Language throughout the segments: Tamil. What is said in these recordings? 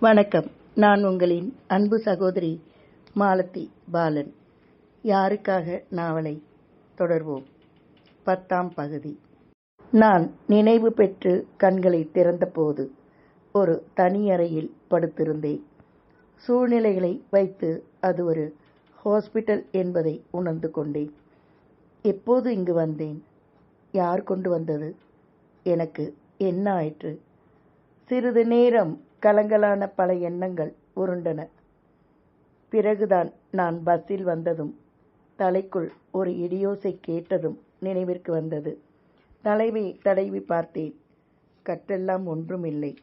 வணக்கம். நான் உங்களின் அன்பு சகோதரி மாலதி பாலன். யாருக்காக நாவலை தொடர்வோம்? பத்தாம் பகுதி. நான் நினைவு பெற்று கண்களை திறந்தபோது ஒரு தனியறையில் படுத்திருந்தேன். சூழ்நிலைகளை வைத்து அது ஒரு ஹாஸ்பிட்டல் என்பதை உணர்ந்து கொண்டேன். எப்போது இங்கு வந்தேன்? யார் கொண்டு வந்தது? எனக்கு என்ன ஆயிற்று? சிறிது நேரம் கலங்கலான பல எண்ணங்கள் உருண்டன. பிறகுதான் நான் பஸ்ஸில் வந்ததும் தலைக்குள் ஒரு இடியோசை கேட்டதும் நினைவிற்கு வந்தது. தலைவி தடவி பார்த்தேன். கட்டெல்லாம் ஒன்றுமில்லை.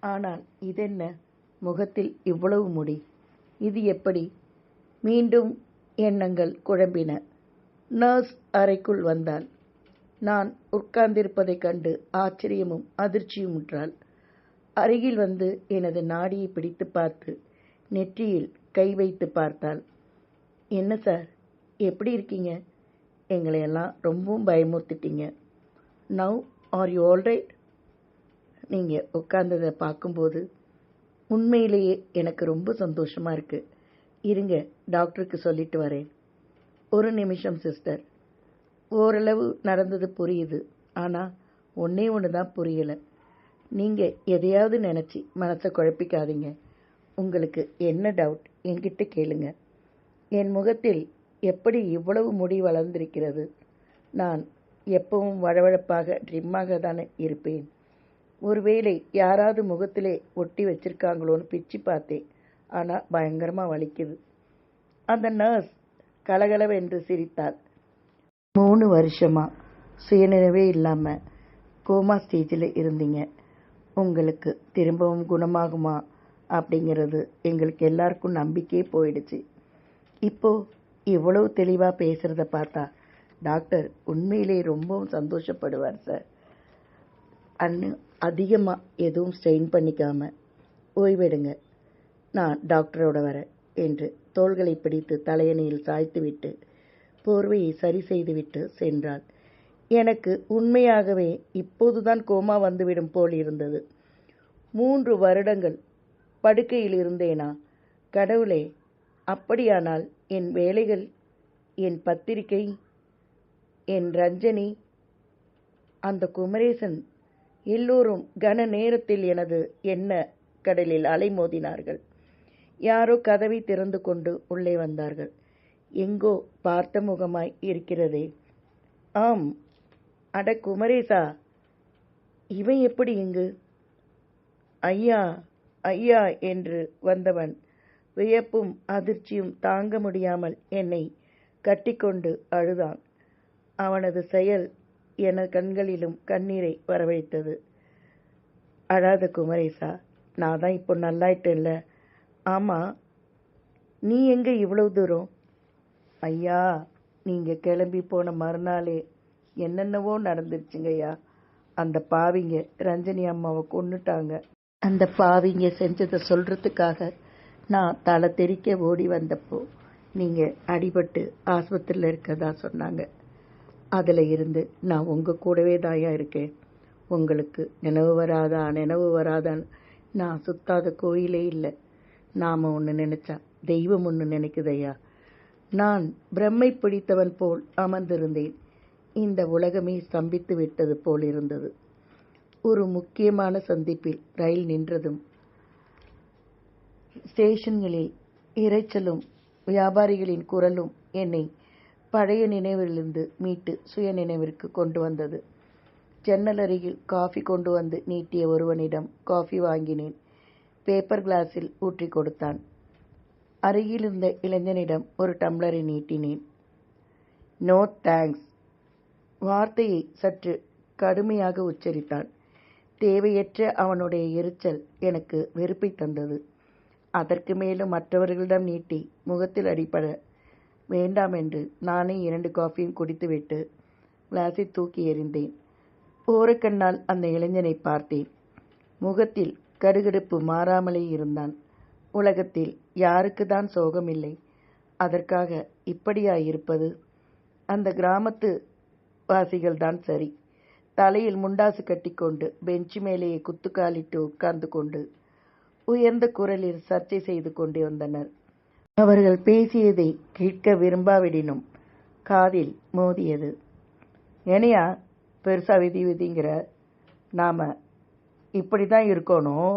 ஆனால் இதென்ன? முகத்தில் இவ்வளவு முடி. இது எப்படி? மீண்டும் எண்ணங்கள் குழம்பின. நர்ஸ் அறைக்குள் வந்தாள். நான் உட்கார்ந்திருப்பதைக் கண்டு ஆச்சரியமும் அதிர்ச்சியும் உற்றாள். அருகில் வந்து எனது நாடியை பிடித்து பார்த்து நெற்றியில் கை வைத்து பார்த்தாள். என்ன சார் எப்படி இருக்கீங்க? எங்களையெல்லாம் ரொம்பவும் பயமுறுத்திட்டீங்க. நவ் ஆர் யூ ஆல்ரைட் நீங்கள் உட்கார்ந்ததை பார்க்கும்போது உண்மையிலேயே எனக்கு ரொம்ப சந்தோஷமாக இருக்குது இருங்க டாக்டருக்கு சொல்லிட்டு வரேன். ஒரு நிமிஷம் சிஸ்டர். ஓரளவு நடந்தது புரியுது. ஆனால் ஒன்றே ஒன்று தான் புரியலை. நீங்கள் எதையாவது நினச்சி மனசை குழப்பிக்காதீங்க. உங்களுக்கு என்ன டவுட் என்கிட்ட கேளுங்க. என் முகத்தில் எப்படி இவ்வளவு முடி வளர்ந்திருக்கிறது? நான் எப்பவும் வழவழப்பாக ட்ரிம்மாக தானே இருப்பேன். ஒருவேளை யாராவது முகத்திலே ஒட்டி வச்சிருக்காங்களோன்னு பிச்சு பார்த்தேன். ஆனால் பயங்கரமாக வலிக்குது. அந்த நர்ஸ் கலகலவென்று சிரித்தாள். மூணு வருஷமாக சுயநினைவே இல்லாமல் கோமா ஸ்டேஜில் இருந்தீங்க. உங்களுக்கு திரும்பவும் குணமாகுமா அப்படிங்கிறது எங்களுக்கு எல்லாருக்கும் நம்பிக்கையே போயிடுச்சு. இப்போ இவ்வளவு தெளிவாக பேசுகிறத பார்த்தா டாக்டர் உண்மையிலே ரொம்பவும் சந்தோஷப்படுவார் சார். அன்னு அதிகமாக எதுவும் ஸ்ட்ரெயின் பண்ணிக்காமல் ஓய்வெடுங்க. நான் டாக்டரோட வரேன் என்று தோள்களை பிடித்து தலையணையில் சாய்த்துவிட்டு போர்வையை சரி செய்துவிட்டு சென்றாள். எனக்கு உண்மையாகவே இப்போதுதான் கோமா வந்துவிடும் போல் இருந்தது. மூன்று வருடங்கள் படுக்கையில் இருந்தேனா? கடவுளே அப்படியானால் என் வேலைகள் என் பத்திரிகை என் ரஞ்சனி அந்த குமரேசன் எல்லோரும் கன நேரத்தில் எனது என்ன கடலில் அலைமோதினார்கள். யாரோ கதவை திறந்து கொண்டு உள்ளே வந்தார்கள். எங்கோ பார்த்த முகமாய் இருக்கிறதே. ஆம் அட குமரேசா இவன் எப்படி இங்கு? ஐயா ஐயா என்று வந்தவன். வியப்பும் அதிர்ச்சியும் தாங்க முடியாமல் என்னை கட்டிக்கொண்டு அழுதான். அவனது செயல் என கண்களிலும் கண்ணீரை வரவழைத்தது. அழாத குமரேசா நான் தான் இப்போ நல்லாயிட்டேன்ல. ஆமாம் நீ எங்கே இவ்வளவு தூரம்? ஐயா நீங்கள் கிளம்பி போன மறுநாளே என்னென்னவோ நடந்துருச்சுங்கய்யா. அந்த பாவிங்க ரஞ்சனி அம்மாவை கொன்னுட்டாங்க. அந்த பாவிங்க செஞ்சதை சொல்கிறதுக்காக நான் தலை தெறிக்க ஓடி வந்தப்போ நீங்கள் அடிபட்டு ஆஸ்பத்திரியில் இருக்கதா சொன்னாங்க. அதில் இருந்து நான் உங்கள் கூடவே தாயா இருக்கேன். உங்களுக்கு நினைவு வராதா நினைவு வராதான்னு நான் சுத்தாத கோயிலே இல்லை. நாம் ஒன்று நினச்சா தெய்வம் ஒன்று நினைக்குதையா. நான் பிரம்மை பிடித்தவன் போல் அமர்ந்திருந்தேன். இந்த உலகமே ஸ்தம்பித்து விட்டது போல் இருந்தது. ஒரு முக்கியமான சந்திப்பில் ரயில் நின்றதும் ஸ்டேஷன்களில் இரைச்சலும் வியாபாரிகளின் குரலும் என்னை பழைய நினைவிலிருந்து மீட்டு சுய நினைவிற்கு கொண்டு வந்தது. ஜன்னல் அருகில் காஃபி கொண்டு வந்து நீட்டிய ஒருவனிடம் காஃபி வாங்கினேன். பேப்பர் கிளாஸில் ஊற்றி கொடுத்தான். அருகில் இருந்த இளைஞனிடம் ஒரு டம்ளரை நீட்டினேன். No thanks. வார்த்தையை சற்று கடுமையாக உச்சரித்தான். தேவையற்ற அவனுடைய எரிச்சல் எனக்கு வெறுப்பை தந்தது. அதற்கு மேலும் மற்றவர்களிடம் நீட்டி முகத்தில் அடிப்பட வேண்டாம் என்று நானே இரண்டு காஃபியும் குடித்துவிட்டு கிளாஸை தூக்கி எறிந்தேன். ஓரக்கண்ணால் அந்த இளைஞனை பார்த்தேன். முகத்தில் கடுகடுப்பு மாறாமலே இருந்தான். உலகத்தில் யாருக்கு தான் சோகமில்லை. அதற்காக இப்படியா இருப்பது அந்த கிராமத்து வாசிகள் தான் சரி. தலையில் முண்டாசு கட்டிக்கொண்டு பெஞ்சு மேலேயே குத்துக்காலிட்டு உட்கார்ந்து கொண்டு உயர்ந்த குரலில் சர்ச்சை செய்து கொண்டிருந்தனர் அவர்கள் பேசியதை கேட்க விரும்பாவிடினும் காதில் மோதியது. ஏனையா பெருசா விதி விதிங்கிற? நாம இப்படி தான் இருக்கணும்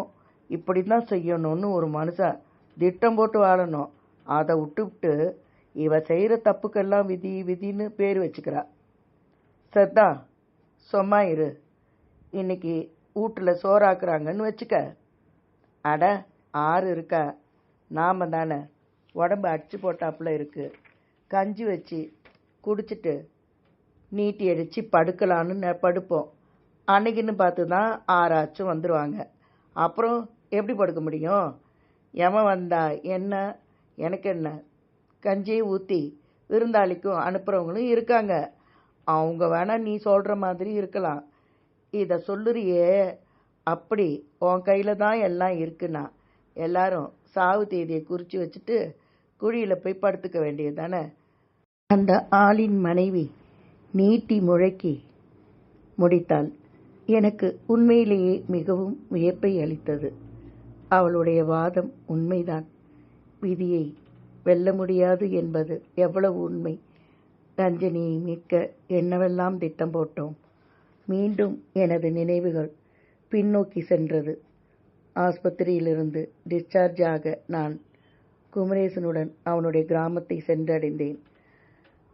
இப்படி தான் செய்யணும்னு ஒரு மனுஷன் திட்டம் போட்டு வாழணும். அதை விட்டுவிட்டு இவ செய்கிற தப்புக்கெல்லாம் விதி விதின்னு பேர் வச்சுக்கிறா. சத்தா சும்மா இரு. இன்னைக்கு வீட்டில் சோறாக்குறாங்கன்னு வச்சுக்க. அட ஆறு இருக்கா? நாம தானே. உடம்பு அடிச்சு போட்டாப்புல இருக்குது கஞ்சி வச்சு குடிச்சிட்டு நீட்டி அடித்து படுக்கலான்னு படுப்போம். அன்னைக்குன்னு பார்த்து தான் ஆறாச்சும் வந்துடுவாங்க அப்புறம் எப்படி படுக்க முடியும்? எவன் வந்தா என்ன? எனக்கு என்ன? கஞ்சியை ஊற்றி விருந்தாளிக்கும் அனுப்புகிறவங்களும் இருக்காங்க. அவங்க வேணா நீ சொல்கிற மாதிரி இருக்கலாம். இதை சொல்லுறியே. அப்படி உன் கையில் தான் எல்லாம் இருக்குன்னா எல்லாரும் சாவு தேதியை குறித்து வச்சுட்டு குழியில் போய் படுத்துக்க வேண்டியது தானே அந்த ஆளின் மனைவி நீட்டி முழக்கி முடித்தாள். எனக்கு உண்மையிலேயே மிகவும் வியப்பை அளித்தது. அவளுடைய வாதம் உண்மைதான். விதியை வெல்ல முடியாது என்பது எவ்வளவு உண்மை? ரஞ்சனியை மீட்க என்னவெல்லாம் திட்டம் போட்டோம்? மீண்டும் எனது நினைவுகள் பின்னோக்கி சென்றது. ஆஸ்பத்திரியிலிருந்து டிஸ்சார்ஜ் ஆக நான் குமரேசனுடன் அவனுடைய கிராமத்தை சென்றடைந்தேன்.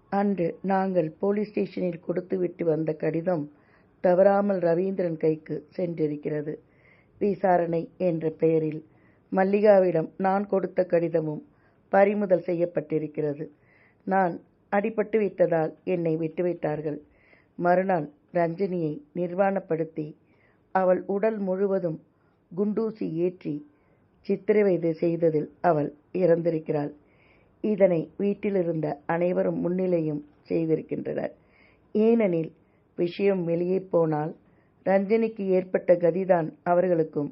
அன்று நாங்கள் போலீஸ் ஸ்டேஷனில் கொடுத்துவிட்டு வந்த கடிதம் தவறாமல் ரவீந்திரன் கைக்கு சென்றிருக்கிறது. விசாரணை என்ற பெயரில் மல்லிகாவிடம் நான் கொடுத்த கடிதமும் பறிமுதல் செய்யப்பட்டிருக்கிறது. நான் அடிபட்டு விட்டதால் என்னை விட்டுவிட்டார்கள். மறுநாள் ரஞ்சனியை நிர்வாணப்படுத்தி அவள் உடல் முழுவதும் குண்டூசி ஏற்றி சித்திரவதை செய்ததில் அவள் இறந்திருக்கிறாள். இதனை வீட்டிலிருந்த அனைவரும் முன்னிலையும் செய்திருக்கின்றனர். ஏனெனில் விஷயம் வெளியே போனால் ரஞ்சனிக்கு ஏற்பட்ட கதிதான் அவர்களுக்கும்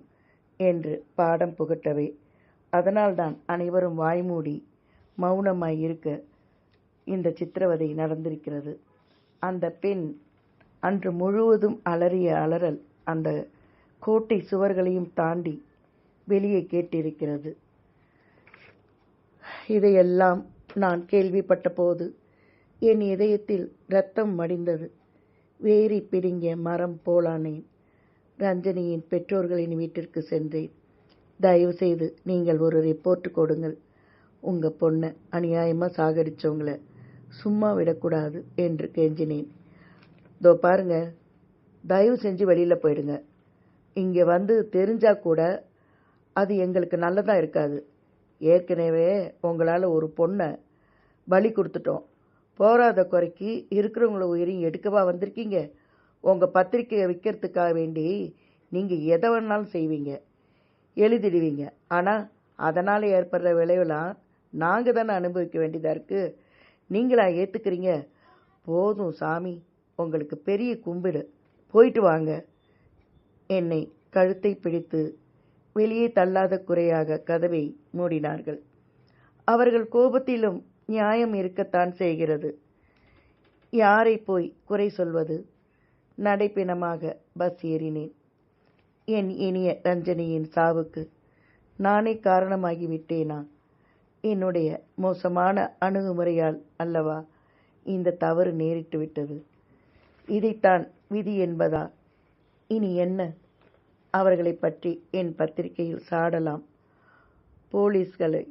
என்று பாடம் புகட்டவே. அதனால்தான் அனைவரும் வாய்மூடி மௌனமாய் இருக்க இந்த சித்திரவதை நடந்திருக்கிறது. அந்த பெண் அன்று முழுவதும் அலறிய அலறல் அந்த கோட்டை சுவர்களையும் தாண்டி வெளியே கேட்டிருக்கிறது. இதையெல்லாம் நான் கேள்விப்பட்ட போது என் இதயத்தில் இரத்தம் மடிந்தது. வேரி பிடுங்கிய மரம் போலானேன். ரஞ்சனியின் பெற்றோர்களின் வீட்டிற்கு சென்றேன். தயவு செய்து நீங்கள் ஒரு ரிப்போர்ட் கொடுங்கள். உங்கள் பொண்ணை அநியாயமாக சாகடிச்சவங்கள சும்மா விடக்கூடாது என்று கெஞ்சினேன். இதோ பாருங்க தயவு செஞ்சு வெளியில் போயிடுங்க. இங்கே வந்து தெரிஞ்சா கூட அது எங்களுக்கு நல்லதாக இருக்காது. ஏற்கனவே உங்களால் ஒரு பொண்ணை பலி கொடுத்துட்டோம். போராத குறைக்கு இருக்கிறவங்கள உயிரையும் எடுக்கவா வந்திருக்கீங்க? உங்கள் பத்திரிக்கையை விற்கிறதுக்காக வேண்டி நீங்கள் எதை வேணாலும் செய்வீங்க. எழுதிடுவீங்க. ஆனால் அதனால் ஏற்படுற விளைவெல்லாம் நாங்கள் தானே அனுபவிக்க வேண்டியதாக இருக்குது நீங்களா ஏற்றுக்கிறீங்க போதும் சாமி உங்களுக்கு பெரிய கும்பிடு. போயிட்டு வாங்க. என்னை கழுத்தை பிடித்து வெளியே தள்ளாத குறையாக கதவை மூடினார்கள். அவர்கள் கோபத்திலும் நியாயம் இருக்கத்தான் செய்கிறது. யாரை போய் குறை சொல்வது? நடைப்பினமாக பஸ் ஏறினேன். என் இனிய ரஞ்சனியின் சாவுக்கு நானே காரணமாகி விட்டேனா என்னுடைய மோசமான அணுகுமுறையால் அல்லவா இந்த தவறு நேரிட்டு விட்டது? இதைத்தான் விதி என்பதா? இனி என்ன? அவர்களைப் பற்றி என் பத்திரிகையில் சாடலாம். போலீஸ்களை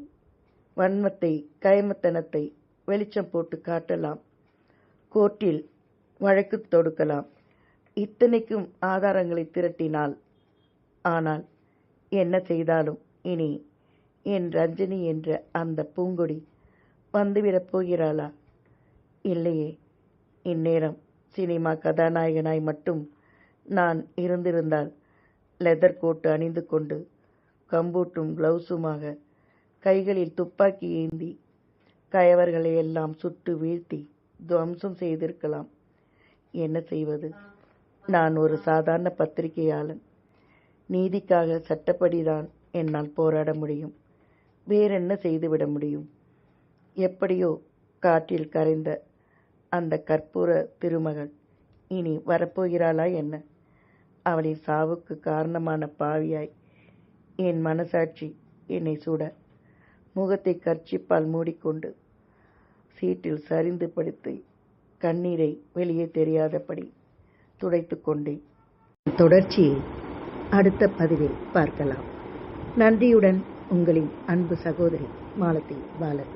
வன்மத்தை கைமத்தனத்தை வெளிச்சம் போட்டு காட்டலாம். கோர்ட்டில் வழக்கு தொடுக்கலாம். இத்தனைக்கும் ஆதாரங்களை திரட்டினால். ஆனால் என்ன செய்தாலும் இனி என் ரஞ்சனி என்ற அந்த பூங்கொடி வந்துவிடப் போகிறாளா இல்லையே. இந்நேரம் சினிமா கதாநாயகனாய் மட்டும் நான் இருந்திருந்தால் லெதர் கோட்டு அணிந்து கொண்டு கம்பூட்டும் கிளவுஸுமாக கைகளில் துப்பாக்கி ஏந்தி கயவர்களை எல்லாம் சுட்டு வீழ்த்தி துவம்சம் செய்திருக்கலாம். என்ன செய்வது? நான் ஒரு சாதாரண பத்திரிகையாளன். நீதிக்காக சட்டப்படிதான் என்னால் போராட முடியும். வேறென்ன செய்துவிட முடியும்? எப்படியோ காற்றில் கரைந்த அந்த கற்பூர திருமகள் இனி வரப்போகிறாளா என்ன? அவளின் சாவுக்கு காரணமான பாவியாய் என் மனசாட்சி என்னை சுட முகத்தை கர்ச்சிப்பால் மூடிக்கொண்டு சீட்டில் சரிந்து படுத்து கண்ணீரை வெளியே தெரியாதபடி துடைத்து கொண்டேன். தொடர்ச்சியை அடுத்த பதிவில் பார்க்கலாம். நன்றியுடன் உங்களின் அன்பு சகோதரி மாலத்தி பாலன்.